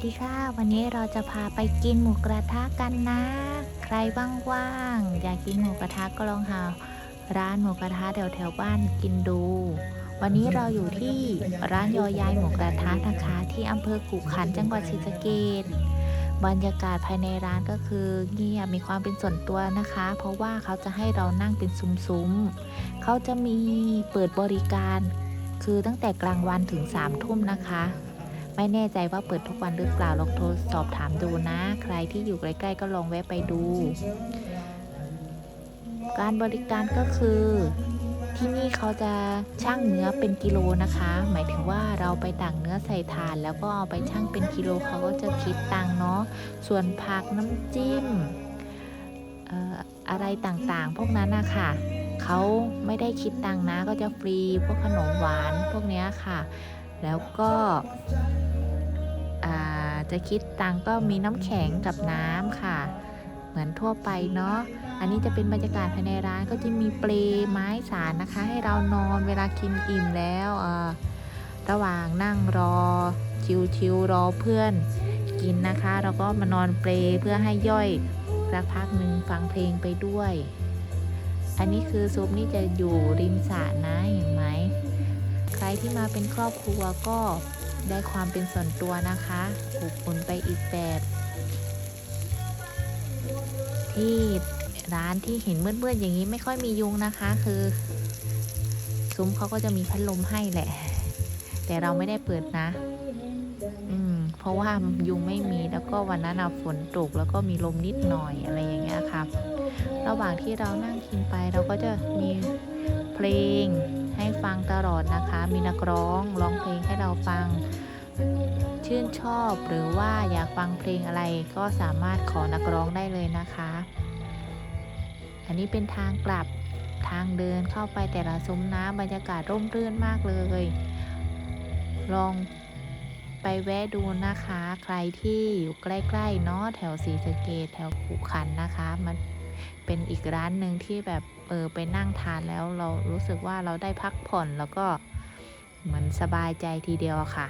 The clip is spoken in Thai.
สดีค่ะ วันนี้เราจะพาไปกินหมูกระทะกันนะ ใครว่างๆอยากกินหมูกระทะก็ลองหา ร้านหมูกระทะแถวแถวๆบ้านกินดู วันนี้เราอยู่ที่ร้านยอยายหมูกระทะนะคะที่อำเภอกุขันจังหวัดศรีสะเกษบรรยากาศภายในร้านก็คือเงียบมีความเป็นส่วนตัวนะคะ เพราะว่าเขาจะให้เรานั่งเป็นซุ้มๆเขาจะมีเปิดบริการ คือตั้งแต่กลางวันถึง3ามทุ่มนะคะ ไม่แน่ใจว่าเปิดทุกวันหรือเปล่าลองโทรสอบถามดูนะ ใครที่อยู่ใกล้ๆก็ลองแวะไปดู การบริการก็คือที่นี่เขาจะช่างเนื้อเป็นกิโลนะคะ หมายถึงว่าเราไปตักเนื้อใส่ถาดแล้วก็เอาไปช่างเป็นกิโลเขาก็จะคิดตังเนาะ ส่วนผักน้ำจิ้มอะไรต่างๆ พวกนั้นนะคะเขาไม่ได้คิดตังนะ ก็จะฟรีพวกขนมหวานพวกนี้ค่ะ แล้วก็ จะคิดตังก็มีน้ำแข็งกับน้ำค่ะ เหมือนทั่วไปเนาะอันนี้จะเป็นบรรยากาศภายในร้านก็จะมีเปลไม้สารนะคะ ให้เรานอนเวลากินอิ่มแล้วระหว่างนั่งรอชิวๆรอเพื่อนกินนะคะ เราก็มานอนเปลเพื่อให้ย่อยสักพักหนึ่งฟังเพลงไปด้วย อันนี้คือซุปนี่จะอยู่ริมสระนะเห็นไหมใครที่มาเป็นครอบครัวก็ ได้ความเป็นส่วนตัวนะคะอบอุ่นไปอีกแบบ ที่ร้านที่เห็นมืดๆอย่างนี้ไม่ค่อยมียุงนะคะ คือ ซุ้มเขาก็จะมีพัดลมให้แหละ แต่เราไม่ได้เปิดนะ อืม เพราะว่ายุงไม่มีแล้วก็วันนั้นอะฝนตกแล้วก็มีลมนิดหน่อยอะไรอย่างเงี้ยค่ะระหว่างที่เรานั่งกินไปเราก็จะมีเพลง อดนะคะ มีนักร้องร้องเพลงให้เราฟัง ชื่นชอบหรือว่าอยากฟังเพลงอะไรก็สามารถขอนักร้องได้เลยนะคะ อันนี้เป็นทางกลับทางเดินเข้าไปแต่ละซุ้มน้ำบรรยากาศร่มรื่นมากเลย ลองไปแวะดูนะคะ ใครที่อยู่ใกล้ๆเนาะแถวศรีสเกดแถวขุขันนะคะมัน เป็นอีกร้านหนึ่งที่แบบเออไปนั่งทานแล้วเรารู้สึกว่าเราได้พักผ่อนแล้วก็เหมือนสบายใจทีเดียวค่ะ